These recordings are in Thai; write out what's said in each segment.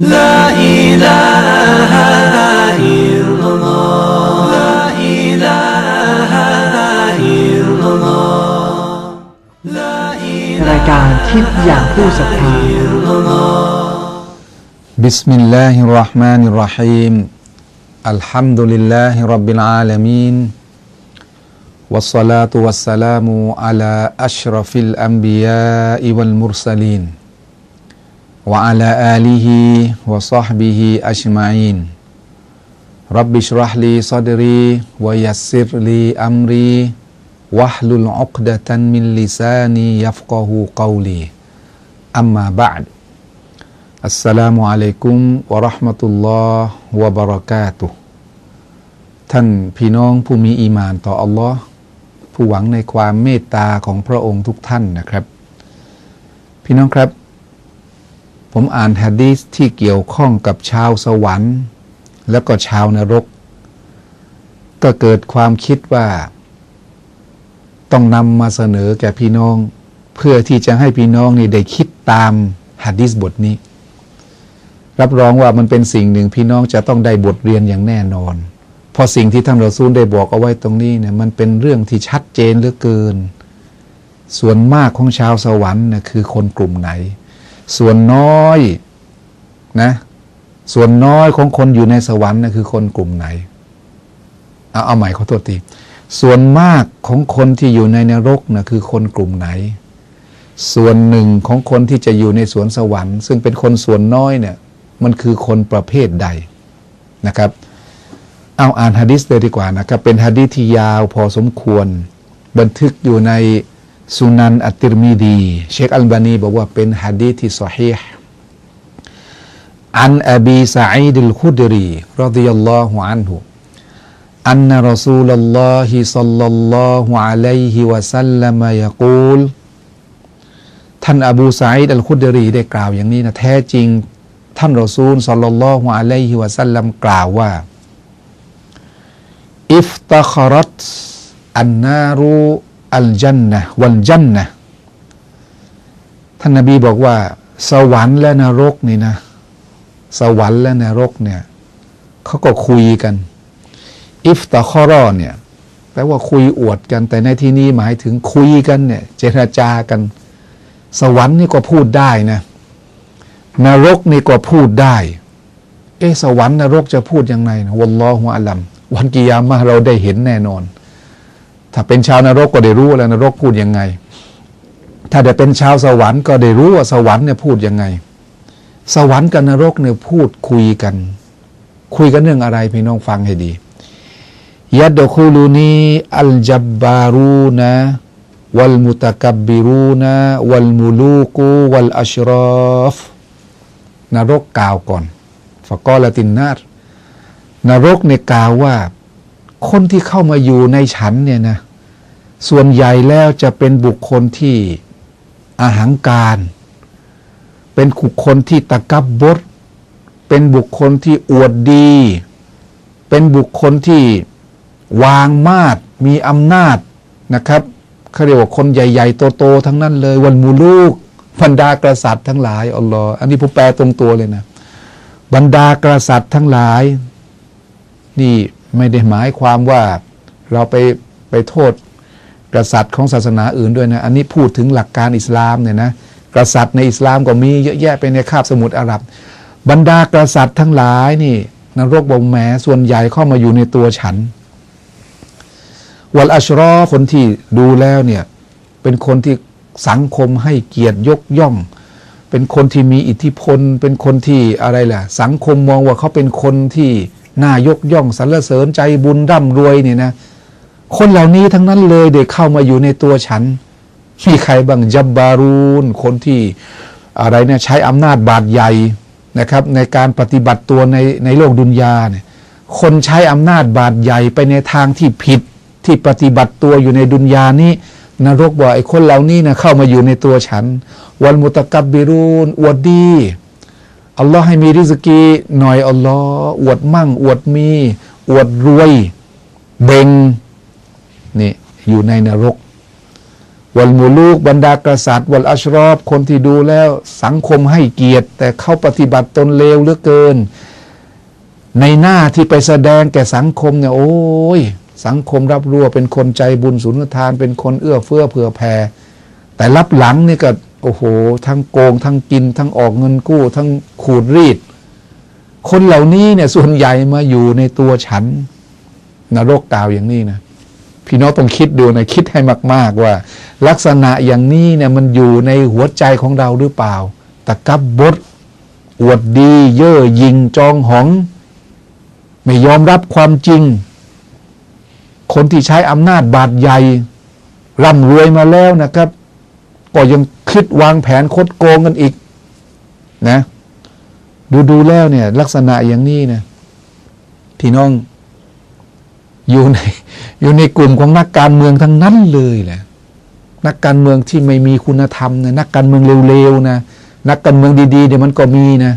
لا إله إلا الله لا إله إلا الله لا إله รายการทิพย์อย่างผู้ศรัทธา إلا الله بسم الله الرحمن الرحيم الحمد لله رب العالمين والصلاة والسلام على أشرف الأنبياء والمرسلين وعلى آله وصحبه أجمعين رب اشرح لي صدري ويسر لي أمري واحلل عقدة من لساني يفقه قولي أما بعد อัสสลามุอะลัยกุมวะเราะห์มะตุลลอฮ์วะบะเราะกาตุฮ์ท่านพี่น้องผู้มีอีหมานต่ออัลลอฮ์ผู้หวังในความเมตตาของพระองค์ทุกท่านนะครับ พี่น้องครับ ผมอ่านฮะดีษที่เกี่ยวข้องกับชาวสวรรค์ แล้วก็ชาวนรก ก็เกิดความคิดว่า ต้องนำมาเสนอแก่พี่น้อง เพื่อที่จะให้พี่น้องนี่ได้คิดตามฮะดีษบทนี้ รับรองว่ามันเป็นสิ่งหนึ่งพี่น้องจะต้องได้บทเรียนอย่างแน่นอน เพราะสิ่งที่ท่านรอซูลได้บอกเอาไว้ตรงนี้เนี่ยมันเป็นเรื่องที่ชัดเจนเหลือเกิน ส่วนมากของชาวสวรรค์นะคือคนกลุ่มไหน ส่วนน้อยนะส่วนน้อยของคนอยู่ในสวรรค์นะคือคนกลุ่มไหน เอาเอาใหม่ขอโทษทีส่วนมากของคนที่อยู่ในนรกนะคือคนกลุ่มไหน ส่วนหนึ่งของคนที่จะอยู่ในสวนสวรรค์ ซึ่งเป็นคนส่วนน้อยเนี่ยมันคือคนประเภทใดนะครับ เอาอ่านฮะดิษเลยดีกว่านะครับ เป็นฮะดิษที่ยาวพอสมควร บันทึกอยู่ใน สุนันอัตติรมีดี เชคอัลบานีบอกว่าเป็นฮะดีที่สอฮีห์อันอบีสาอิดิลคุดรีรดิยัลลอฮุอันฮุอันรอซูลลอฮิสัลลัลลอฮุอะลัยฮิวะสัลลัมยะกูลท่านอบูสาอิดอัลคุดรีได้กล่าวอย่างนี้นะแท้จริง ท่านรอซูลสัลลัลลอฮุอะลัยฮิวะสัลลัมกล่าวว่าอิฟตะคารัตอันนารู อัลจันนะวัลจันนะท่านนบีบอกว่า สวรรค์และนรกนี่นะ สวรรค์และนรกเนี่ยเขาก็คุยกัน อิฟตะคอรอเนี่ยแปลว่าคุยอวดกัน แต่ในที่นี้หมายถึงคุยกันเนี่ย เจรจากัน สวรรค์นี่ก็พูดได้นะนรกนี่ก็พูดได้ เอสวรรค์นรกจะพูดยังไงนะวัลลอฮุอะลัมวันกิยามะเราได้เห็นแน่นอน ถ้าเป็นชาวนรกก็ได้รู้แล้วนรกพูดยังไง ถ้าได้เป็นชาวสวรรค์ก็ได้รู้ว่าสวรรค์เนี่ยพูดยังไง สวรรค์กับนรกเนี่ยพูดคุยกัน คุยกันเรื่องอะไรพี่น้องฟังให้ดียัดดคูลูนีอัลจับบารูนะวัลมุตะกับบิรูนะวัลมูลูกูวัลอัชรอฟนรกกล่าวก่อนฟะกอลตินนารนรกในกล่าวว่า คนที่เข้ามาอยู่ในฉันเนี่ยนะส่วนใหญ่แล้วจะเป็นบุคคลที่อาหังการ เป็นบุคคลที่ตะกับบดเป็นบุคคลที่อวดดี เป็นบุคคลที่วางมาดมีอำนาจนะครับเขาเรียกว่าคนใหญ่ ๆ โตๆทั้งนั้นเลยวันมูลูกบรรดากษัตริย์ทั้งหลายอัลลอฮ์อันนี้ผมแปลตรงตัวเลยนะ บรรดากษัตริย์ทั้งหลาย นี่ ไม่ได้หมายความว่าเราไปไปโทษกษัตริย์ของศาสนาอื่นด้วยนะ อันนี้พูดถึงหลักการอิสลามเนี่ยนะกษัตริย์ในอิสลามก็มีเยอะแยะไปในคาบสมุทรอาหรับบรรดากษัตริย์ทั้งหลายนี่นรกบ่งแหมส่วนใหญ่เข้ามาอยู่ในตัวฉัน วัลอัชรอคนที่ดูแล้วเนี่ย เป็นคนที่สังคมให้เกียรติยกย่อง เป็นคนที่มีอิทธิพล เป็นคนที่อะไรล่ะ สังคมมองว่าเขาเป็นคนที่ น่ายกย่องสรรเสริญใจบุญร่ำรวยเนี่ยนะคนเหล่านี้ทั้งนั้นเลยได้เข้ามาอยู่ในตัวฉัน มีใครบ้างจับบารูนคนที่อะไรเนี่ยใช้อำนาจบาดใหญ่นะครับ ในการปฏิบัติตัวในในโลกดุนยาเนี่ยคนใช้อำนาจบาดใหญ่ไปในทางที่ผิดที่ปฏิบัติตัวอยู่ในดุนยานี้นรกบอกไอ้คนเหล่านี้นะเข้ามาอยู่ในตัวฉัน วันมุตะกับบิรูนอวดดี อัลลอฮ์ให้มีริสกีหน่อยอัลลอฮ์อวดมั่ง อวดมี อวดรวย เบงนี่อยู่ในนรก วัลมูลูกบรรดากษัตริย์ วัลอัชรอฟคนที่ดูแล้วสังคมให้เกียรติ แต่เขาปฏิบัติตนเลวเหลือเกิน ในหน้าที่ไปแสดงแก่สังคมเนี่ยโอ้ย สังคมรับรู้เป็นคนใจบุญสุนทาน เป็นคนเอื้อเฟื้อเผื่อแผ่แต่รับหลังนี่ก็ โอ้โห ทั้งโกง ทั้งกิน ทั้งออกเงินกู้ ทั้งขูดรีด คนเหล่านี้เนี่ยส่วนใหญ่มาอยู่ในตัวฉันนรกกล่าวอย่างนี้นะพี่น้องต้องคิดดูนะคิดให้มาก ๆว่า ลักษณะอย่างนี้เนี่ยมันอยู่ในหัวใจของเราหรือเปล่าตะกับบดอวดดี เย่อหยิงจองหอง ไม่ยอมรับความจริง คนที่ใช้อำนาจบาดใหญ่ร่ำรวยมาแล้วนะครับ ก็ยังคิดวางแผนคดโกงกันอีกนะ ดูดูแล้วเนี่ย ลักษณะอย่างนี้นะพี่น้อง อยู่ใน อยู่ในกลุ่มของนักการเมืองทั้งนั้นเลยแหละนักการเมืองที่ไม่มีคุณธรรมนะนักการเมืองเร็วๆนะนักการเมืองดีๆเดี๋ยวมันก็มีนะ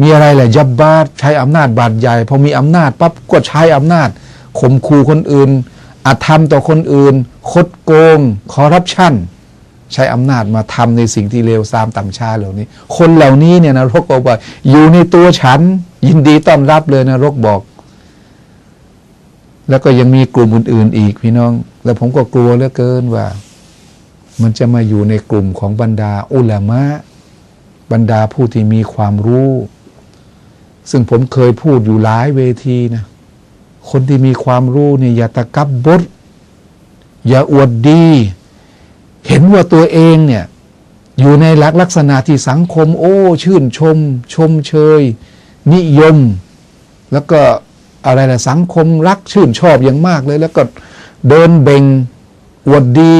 มีอะไรแหละยับบาดใช้อำนาจบาดใหญ่พอมีอำนาจปั๊บก็ใช้อำนาจข่มขู่คนอื่นอาธรรมต่อคนอื่น คดโกง คอร์รัปชัน ใช้อำนาจมาทำในสิ่งที่เลวทรามต่ำช้าเหล่านี้ คนเหล่านี้เนี่ยนะรกบอกว่า อยู่ในตัวฉัน ยินดีต้อนรับเลยนะรกบอก แล้วก็ยังมีกลุ่มอื่น ๆ อีกพี่น้อง แล้วผมก็กลัวเหลือเกินว่า มันจะมาอยู่ในกลุ่มของบรรดาอุลามะบรรดาผู้ที่มีความรู้ ซึ่งผมเคยพูดอยู่หลายเวทีนะคนที่มีความรู้เนี่ยอย่าตะกับบดอย่าอวดดี เห็นว่าตัวเองเนี่ยอยู่ในลักลักษณะที่สังคม โอ้ ชื่นชม ชมเชย นิยม แล้วก็อะไรนะสังคมรักชื่นชอบอย่างมากเลย แล้วก็เดินเบ่งอวดดี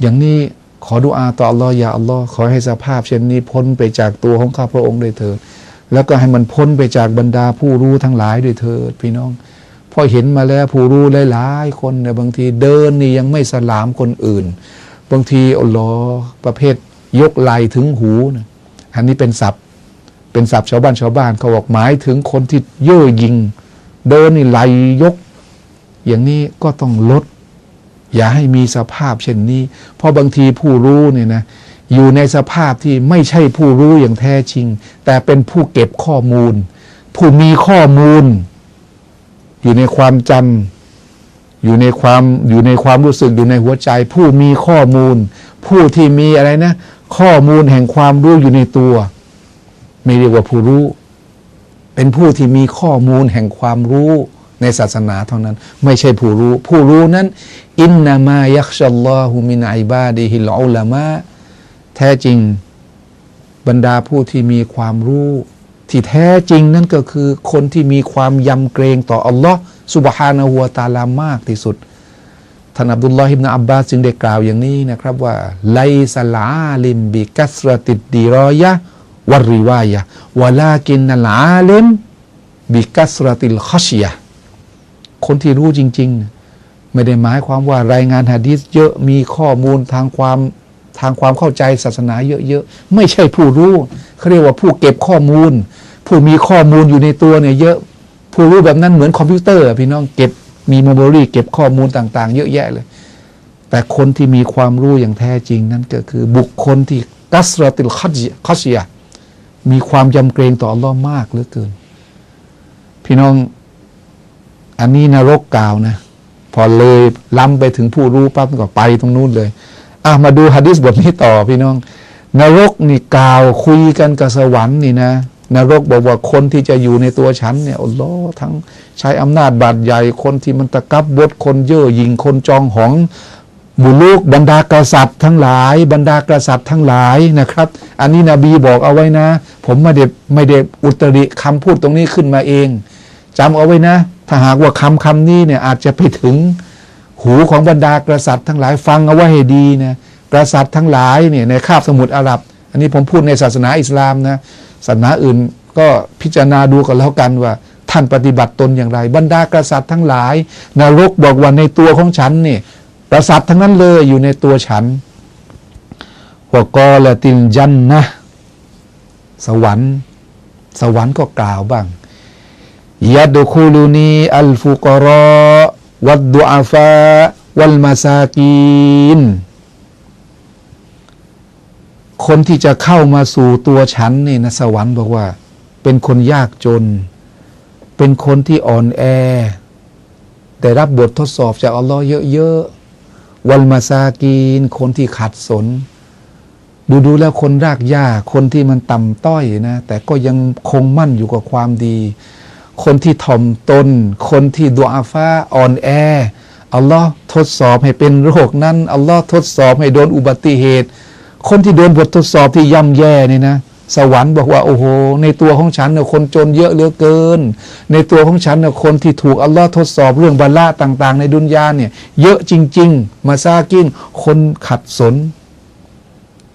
อย่างนี้ขอดุอาต่ออัลลอฮ์ยาอัลลอฮ์ขอให้สภาพ เช่นนี้พ้นไปจากตัวของข้าพระองค์ด้วยเถิดแล้วก็ให้มันพ้นไปจากบรรดาผู้รู้ทั้งหลายด้วยเถิดพี่น้อง พอเห็นมาแล้วผู้รู้หลายๆคนเนี่ยบางทีเดินนี่ยังไม่สลามคนอื่น บางทีอัลลอประเภทยกไหลถึงหูนะอันนี้เป็นศัพท์ เป็นศัพท์ชาวบ้านชาวบ้านเขาบอกหมายถึงคนที่เย่อหยิงเดินนี่ไหลยก อย่างนี้ก็ต้องลด อย่าให้มีสภาพเช่นนี้ เพราะบางทีผู้รู้เนี่ยนะอยู่ในสภาพที่ไม่ใช่ผู้รู้อย่างแท้จริง แต่เป็นผู้เก็บข้อมูล ผู้มีข้อมูล อยู่ในความจำอยู่ในความอยู่ในความรู้สึกอยู่ในหัวใจ ผู้มีข้อมูล ผู้ที่มีอะไรนะ ข้อมูลแห่งความรู้อยู่ในตัว ไม่เรียกว่าผู้รู้ เป็นผู้ที่มีข้อมูลแห่งความรู้ในศาสนาเท่านั้น ไม่ใช่ผู้รู้ ผู้รู้นั้น อินนามายักชัลลอฮุมินอิบาดิฮิลอุลามะแท้จริงบรรดาผู้ที่มีความรู้ ที่แท้จริงนั่นก็คือคนที่มีความยำเกรงต่ออัลลอฮ์สุบฮานะฮูวตาลามากที่สุดท่านอับดุลลอฮิบนะอับบาสจึงได้กล่าวอย่างนี้นะครับว่า ไลซาลาลิมบิกัสรติดดีรอยะวริวายะวลากินนลาลิมบิกัสรติลขชยะคนที่รู้จริง ๆ ไม่ได้หมายความว่ารายงานหะดีษเยอะมีข้อมูลทางความ ทางความเข้าใจศาสนาเยอะๆ ไม่ใช่ผู้รู้เขาเรียกว่าผู้เก็บข้อมูล ผู้มีข้อมูลอยู่ในตัวเนี่ยเยอะ ผู้รู้แบบนั้นเหมือนคอมพิวเตอร์พี่น้องเก็บมีเมมโมรีเก็บข้อมูลต่าง ๆ เยอะแยะเลย แต่คนที่มีความรู้อย่างแท้จริงนั่นก็คือบุคคลที่กัสรติลคัจคัชยะมีความยำเกรงต่ออัลลอฮ์มากเหลือเกิน พี่น้องอันนี้นรกกล่าวนะ พอเลยล้ำไปถึงผู้รู้ปั๊บก็ไปตรงนู้นเลย อะมาดูฮะดิษบทนี้ต่อพี่น้อง นรกนี่กล่าวคุยกันกับสวรรค์นี่นะ นรกบอกว่าคนที่จะอยู่ในตัวฉันเนี่ยอัลลอฮ์ทั้งใช้อำนาจบาดใหญ่คนที่มันตะกับบดคนเย่อหยิงคนจองหองบุลูกบรรดากษัตริย์ทั้งหลาย บรรดากษัตริย์ทั้งหลายนะครับ อันนี้นบีบอกเอาไว้นะ ผมไม่ได้ไม่ได้อุตริคำพูดตรงนี้ขึ้นมาเองจำเอาไว้นะ ถ้าหากว่าคำคำนี้เนี่ยอาจจะไปถึง หูของบรรดากษัตริย์ทั้งหลายฟังเอาไว้ให้ดีนะกษัตริย์ทั้งหลายเนี่ยในคาบสมุทรอาหรับ อันนี้ผมพูดในศาสนาอิสลามนะศาสนาอื่นก็พิจารณาดูกันแล้วกันว่า ท่านปฏิบัติตนอย่างไร บรรดากษัตริย์ทั้งหลายนรกบอกว่าในตัวของฉันเนี่ยกษัตริย์ทั้งนั้นเลยอยู่ในตัวฉันหัวกอละตินจันนะสวรรค์ สวรรค์ก็กล่าวบ้างยัดคูลูนีอัลฟุกรอ วัดดุอาฟาวัลมาซากีน คนที่จะเข้ามาสู่ตัวฉันนี่นะสวรรค์บอกว่า เป็นคนยากจน เป็นคนที่อ่อนแอ ได้รับบททดสอบจากอัลลอฮ์เยอะๆ วัลมาซากีน คนที่ขัดสน ดูดูๆแล้วคนรากหญ้า คนที่มันต่ำต้อยนะ แต่ก็ยังคงมั่นอยู่กับความดี คนที่ถ่อมตน คนที่ดุอาฟ้าอ่อนแออัลลอฮ์ทดสอบให้เป็นโรคนั้นอัลลอฮ์ทดสอบให้โดนอุบัติเหตุ คนที่โดนบททดสอบที่ย่ำแย่นี่นะ สวรรค์บอกว่าโอ้โห ในตัวของฉันเนี่ยคนจนเยอะเหลือเกิน ในตัวของฉันเนี่ยคนที่ถูกอัลลอฮ์ทดสอบเรื่องบาละต่าง ๆ ในดุนยาเนี่ยเยอะจริง ๆ มาซากินคนขัดสน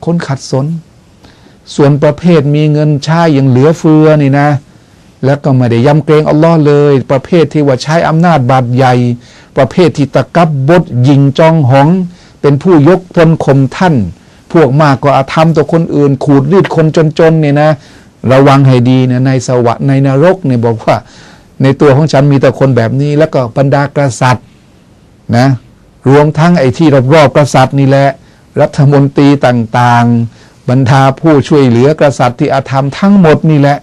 คนขัดสน ส่วนประเภทมีเงินใช้อย่างเหลือเฟือนี่นะ แล้วก็ไม่ได้ยำเกรงอัลลอฮ์เลย ประเภทที่ว่าใช้อำนาจบาดใหญ่ ประเภทที่ตะกับบดยิงจองหอง เป็นผู้ยกตนข่มท่าน พวกมากก็อาธรรมต่อคนอื่น ขูดรีดคนจนๆเนี่ยนะ ระวังให้ดีนะในสวรรค์ในนรกเนี่ยบอกว่า ในตัวของฉันมีแต่คนแบบนี้ แล้วก็บรรดากษัตริย์นะรวมทั้งไอ้ที่รอบๆกษัตริย์นี่แหละ รัฐมนตรีต่างๆ บรรดาผู้ช่วยเหลือกษัตริย์ที่อาธรรมทั้งหมดนี่แหละ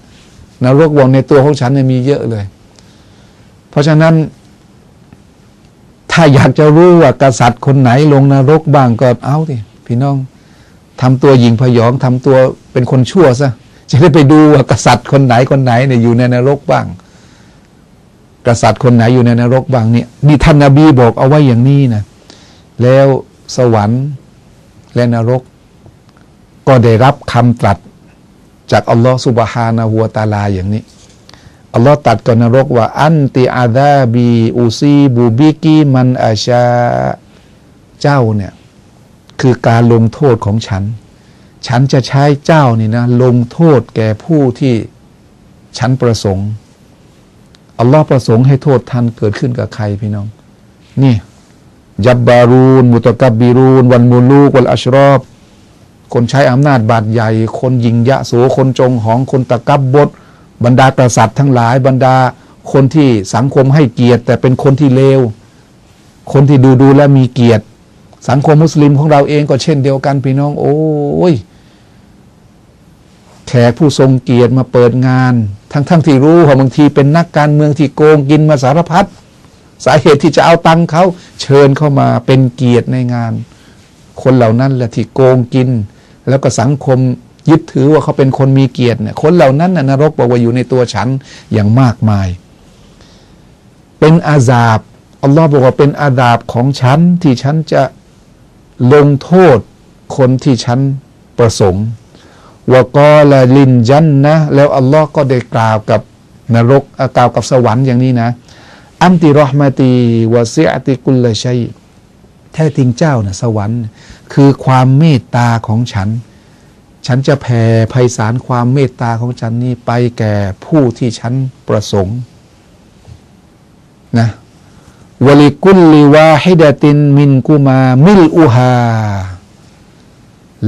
นรกวงในตัวของฉันเนี่ยมีเยอะเลย เพราะฉะนั้น ถ้าอยากจะรู้ว่ากษัตริย์คนไหนลงนรกบ้างก็เอาดิพี่น้องทำตัวหญิงพยองทำตัวเป็นคนชั่วซะจะได้ไปดูว่ากษัตริย์คนไหนคนไหนเนี่ยอยู่ในนรกบ้าง กษัตริย์คนไหนอยู่ในนรกบ้างเนี่ยนี่ท่านนาบีบอกเอาไว้อย่างนี้นะแล้วสวรรค์และนรก ก็ได้รับคำตรัส จากอัลลอฮ์สุบฮานะฮัวตาลาอย่างนี้อัลลอฮ์ตัดกับนรกว่า อันติอาดาบีอูซีบูบิกีมันอาชาเจ้าเนี่ยคือการลงโทษของฉัน ฉันจะใช้เจ้านี่นะลงโทษแก่ผู้ที่ฉันประสงค์อัลลอฮ์ประสงค์ให้โทษทันเกิดขึ้นกับใครพี่น้อง นี่ยับบารูนมุตกับบิรูนวันมูลูกวันอัชรอบ คนใช้อำนาจบาดใหญ่ คนยิงยะโสคนจงหองคนตะกับบดบรรดากษัตริย์ทั้งหลายบรรดาคนที่สังคมให้เกียรติ แต่เป็นคนที่เลว คนที่ดูดูแลวมีเกียรติ สังคมมุสลิมของเราเองก็เช่นเดียวกันพี่น้อง โอ้ยแขกผู้ทรงเกียรติมาเปิดงาน ทั้งๆทที่รู้ว่าบางทีเป็นนักการเมืองที่โกงกินมาสารพัดสาเหตุที่จะเอาตังค์เขาเชิญเข้ามาเป็นเกียรติในงาน คนเหล่านั้นแหละที่โกงกิน แล้วก็สังคมยึดถือว่าเขาเป็นคนมีเกียรติเนี่ยคนเหล่านั้นน่ะนรกบอกว่าอยู่ในตัวฉันอย่างมากมาย เป็นอาซาบอัลลอฮ์บอกว่าเป็นอาซาบของฉันที่ฉันจะลงโทษคนที่ฉันประสงค์วกอละลินจันนะแล้วอัลลอฮ์ก็ได้กล่าวกับนรกกล่าวกับสวรรค์อย่างนี้นะ อันติรอห์มาตีวะซิอติกุลละชัย แท้จริงเจ้านะสวรรค์ คือความเมตตาของฉัน ฉันจะแผ่ไพศาลความเมตตาของฉันนี่ไปแก่ผู้ที่ฉันประสงค์นะวลิกุลลิวาฮิดตินมินกุมามิลอุฮา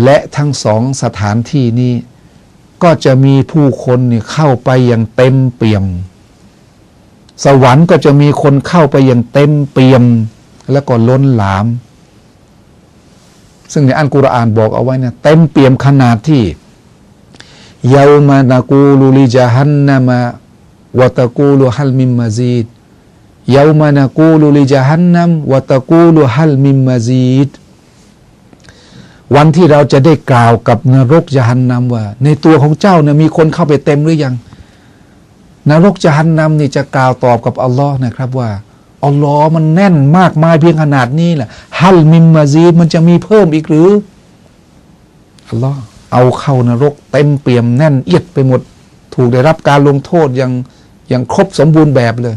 และทั้งสองสถานที่นี้ก็จะมีผู้คนนี่เข้าไปอย่างเต็มเปี่ยม สวรรค์ก็จะมีคนเข้าไปอย่างเต็มเปี่ยม แล้วก็ล้นหลาม ซึ่งในอันกุรอานบอกเอาไว้เนะเต็มเปี่ยมขนาดที่เยาวมานากูลุลิจาฮันนามะวะตะกูลุฮัลมิมมาซีดเยาวมานากูลุลิจาฮันนัมวะตะกูลุฮัลมิมมาซีดวันที่เราจะได้กล่าวกับนรกยะฮันนัมว่า ในตัวของเจ้าเนี่ยมีคนเข้าไปเต็มหรือยัง นรกยะฮันนัมนี่จะกล่าวตอบกับอัลลอฮ์นะครับว่า อัลลอฮ์มันแน่นมากมายเพียงขนาดนี้แหละฮัลมิมมาซีมันจะมีเพิ่มอีกหรืออัลลอฮ์เอาเข้านรกเต็มเปี่ยมแน่นเอียดไปหมด ถูกได้รับการลงโทษอย่างอย่างครบสมบูรณ์แบบเลย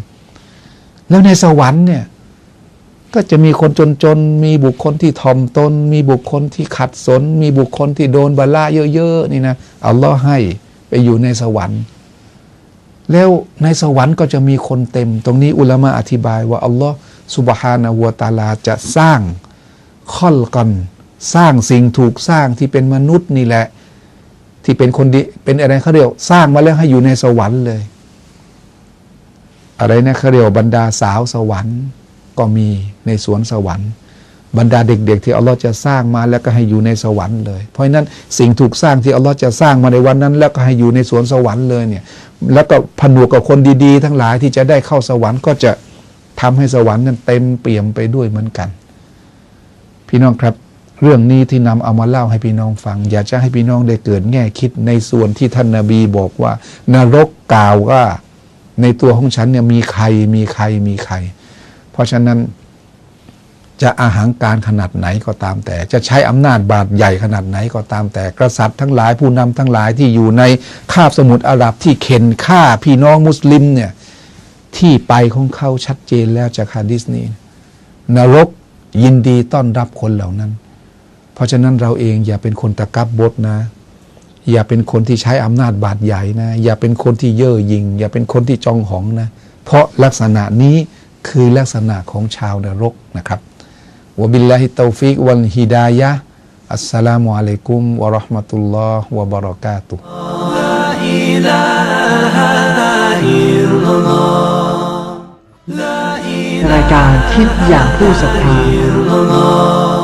แล้วในสวรรค์เนี่ย ก็จะมีคนจนๆ มีบุคคลที่ถ่อมตน มีบุคคลที่ขัดสน มีบุคคลที่โดนบาละเยอะๆ นี่นะอัลลอฮ์ให้ไปอยู่ในสวรรค์ แล้วในสวรรค์ก็จะมีคนเต็ม ตรงนี้อุลามะอธิบายว่า อัลลอฮ์สุบฮานะฮูวตาลาจะสร้างค่อลกัน สร้างสิ่งถูกสร้างที่เป็นมนุษย์นี่แหละ ที่เป็นคนดีเป็นอะไรเขาเรียกสร้างมาแล้วให้อยู่ในสวรรค์เลย อะไรนะเขาเรียกบรรดาสาวสวรรค์ก็มีในสวนสวรรค์ บรรดาเด็กๆ ที่อัลลอฮ์จะสร้างมาแล้วก็ให้อยู่ในสวรรค์เลย เพราะฉะนั้นสิ่งถูกสร้างที่อัลลอฮ์จะสร้างมาในวันนั้น แล้วก็ให้อยู่ในสวนสวรรค์เลยเนี่ยแล้วก็ผนวกกับคนดีๆ ทั้งหลายที่จะได้เข้าสวรรค์ก็จะทำให้สวรรค์นั้นเต็มเปี่ยมไปด้วยเหมือนกัน พี่น้องครับ เรื่องนี้ที่นำเอามาเล่าให้พี่น้องฟัง อยากจะให้พี่น้องได้เกิดแง่คิดในส่วนที่ท่านนาบีบอกว่า นรกกล่าวว่าในตัวของฉันเนี่ยมีใครมีใครมีใคร เพราะฉะนั้น จะอาหางการขนาดไหนก็ตามแต่ จะใช้อำนาจบาดใหญ่ขนาดไหนก็ตามแต่ กษัตริย์ทั้งหลายผู้นำทั้งหลายที่อยู่ในคาบสมุทรอาหรับที่เข็นฆ่าพี่น้องมุสลิมเนี่ยที่ไปของเขาชัดเจนแล้วจากฮะดิษนี้นรกยินดีต้อนรับคนเหล่านั้น เพราะฉะนั้นเราเองอย่าเป็นคนตะกับบดนะ อย่าเป็นคนที่ใช้อำนาจบาดใหญ่นะ อย่าเป็นคนที่เย่อหยิ่งอย่าเป็นคนที่จองหองนะ เพราะลักษณะนี้คือลักษณะของชาวนรกนะครับ วะบิลลาฮิตตอฟิกวัลฮิดายะฮ์อัสสลามุอะลัยกุมวะเราะห์มะตุลลอฮ์วะบะเราะกาตุฮ์ รายการคิดอย่างผู้ศรัทธา